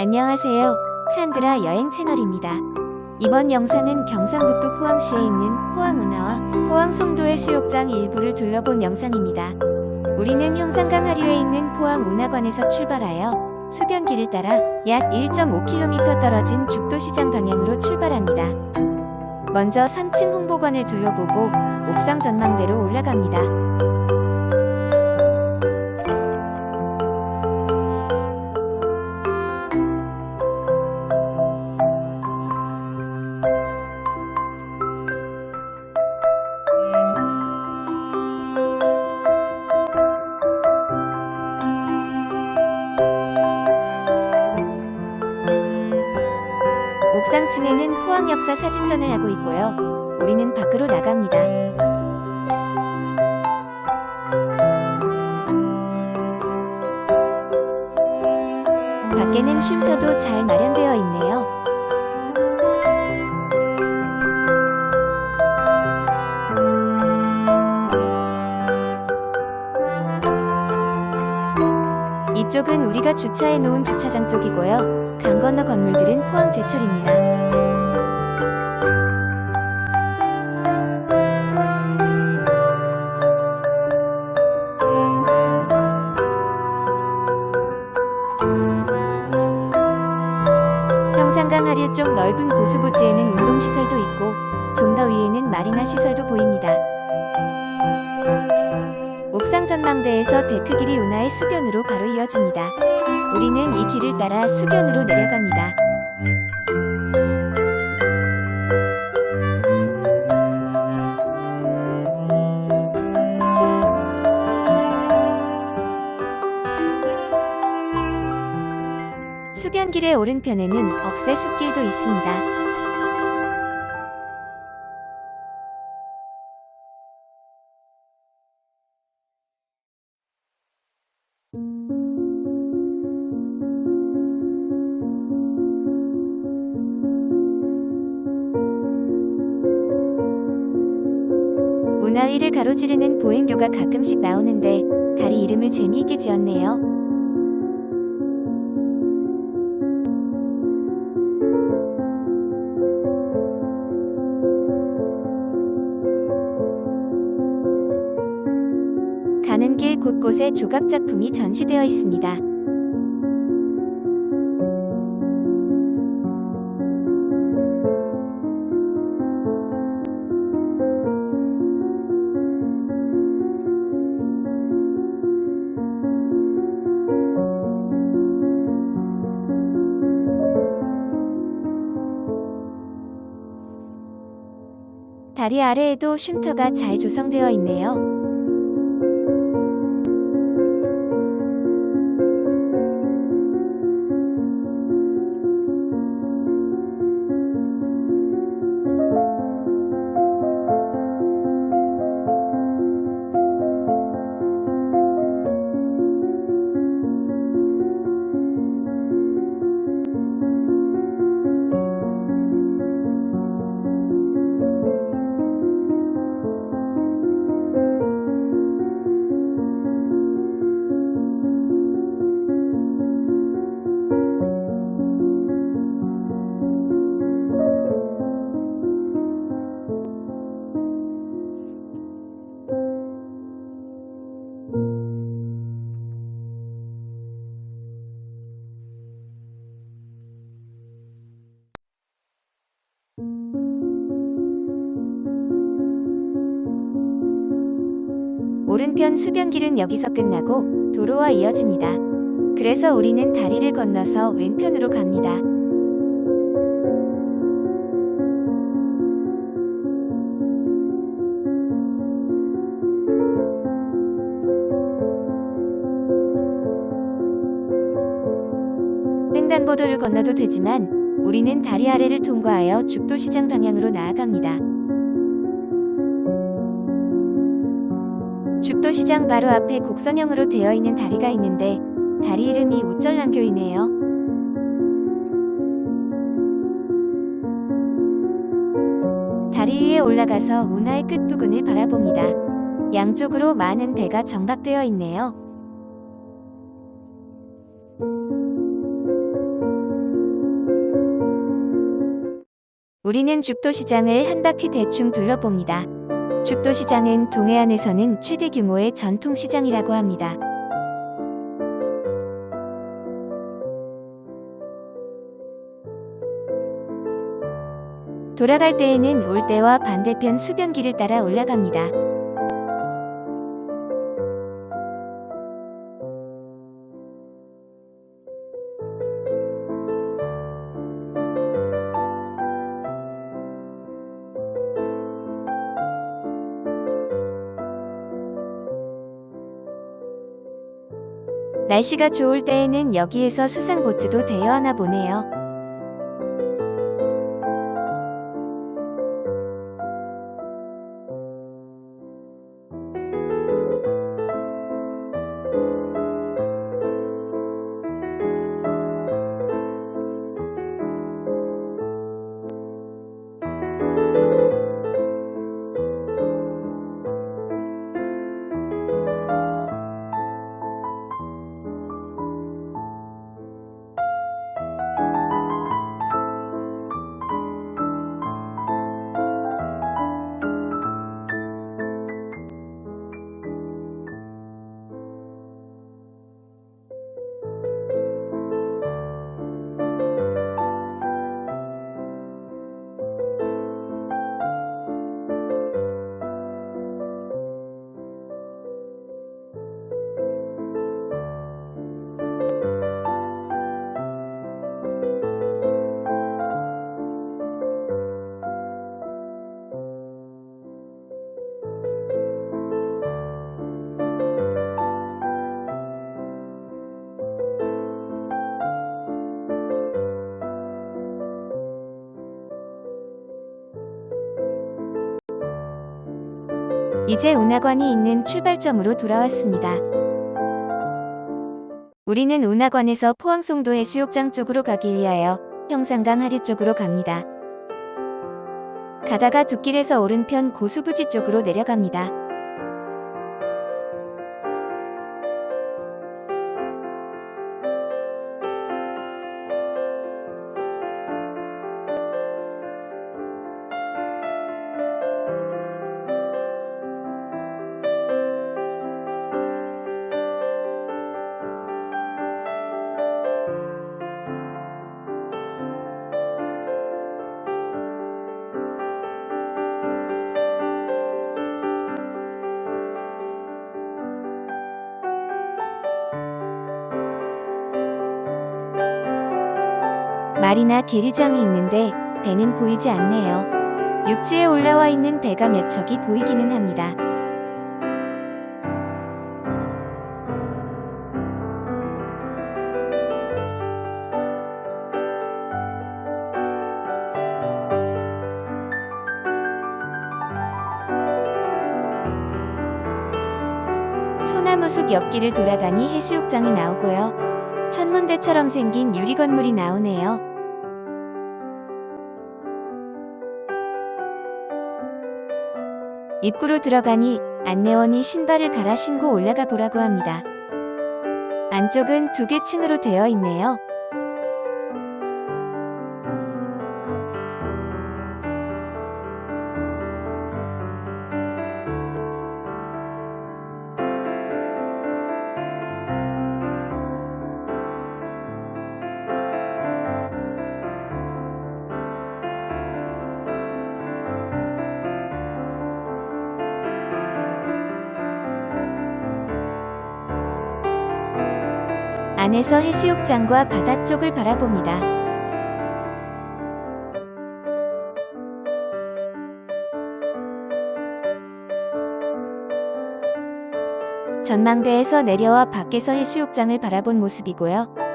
안녕하세요. 찬드라 여행 채널입니다. 이번 영상은 경상북도 포항시에 있는 포항운하와 포항 송도의 수욕장 일부를 둘러본 영상입니다. 우리는 형산강 하류에 있는 포항 운하관에서 출발하여 수변길을 따라 약 1.5km 떨어진 죽도시장 방향으로 출발합니다. 먼저 3층 홍보관을 둘러보고 옥상 전망대로 올라갑니다. 옥상층에는 포항 역사 사진전을 하고 있고요. 우리는 밖으로 나갑니다. 밖에는 쉼터도 잘 마련되어 있네요. 이쪽은 우리가 주차해 놓은 주차장 쪽이고요. 강 건너 건물들은 포항 제철입니다. 형산강 하류 쪽 넓은 고수부지에는 운동시설도 있고 좀 더 위에는 마리나 시설도 보입니다. 옥상 전망대에서 데크 길이 운하의 수변으로 바로 이어집니다. 우리는 이 길을 따라 수변으로 내려갑니다. 수변길의 오른편에는 억새 숲길도 있습니다. 운하위를 가로지르는 보행교가 가끔씩 나오는데 다리 이름을 재미있게 지었네요. 가는 길 곳곳에 조각 작품이 전시되어 있습니다. 다리 아래에도 쉼터가 잘 조성되어 있네요. 오른편 수변길은 여기서 끝나고 도로와 이어집니다. 그래서 우리는 다리를 건너서 왼편으로 갑니다. 횡단보도를 건너도 되지만 우리는 다리 아래를 통과하여 죽도시장 방향으로 나아갑니다. 인도시장 바로 앞에 곡선형으로 되어 있는 다리가 있는데 다리 이름이 우쩔랑교이네요. 다리 위에 올라가서 운하의 끝부분을 바라봅니다. 양쪽으로 많은 배가 정박되어 있네요. 우리는 죽도시장을 한 바퀴 대충 둘러봅니다. 죽도시장은 동해안에서는 최대 규모의 전통시장이라고 합니다. 돌아갈 때에는 올 때와 반대편 수변길을 따라 올라갑니다. 날씨가 좋을 때에는 여기에서 수상보트도 대여하나 보네요. 이제 운하관이 있는 출발점으로 돌아왔습니다. 우리는 운하관에서 포항송도 해수욕장 쪽으로 가기 위하여 형산강 하류 쪽으로 갑니다. 가다가 둑길에서 오른편 고수부지 쪽으로 내려갑니다. 말이나 계류장이 있는데 배는 보이지 않네요. 육지에 올라와 있는 배가 몇 척이 보이기는 합니다. 소나무 숲 옆길을 돌아가니 해수욕장이 나오고요. 천문대처럼 생긴 유리 건물이 나오네요. 입구로 들어가니 안내원이 신발을 갈아 신고 올라가 보라고 합니다. 안쪽은 두 개 층으로 되어 있네요. 안에서 해수욕장과 바다 쪽을 바라봅니다. 전망대에서 내려와 밖에서 해수욕장을 바라본 모습이고요.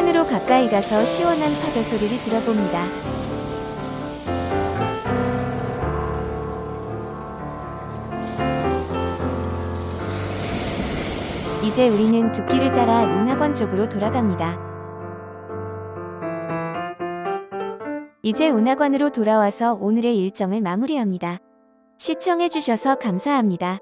해변으로 가까이 가서 시원한 파도 소리를 들어봅니다. 이제 우리는 둑길을 따라 운하관 쪽으로 돌아갑니다. 이제 운하관으로 돌아와서 오늘의 일정을 마무리합니다. 시청해주셔서 감사합니다.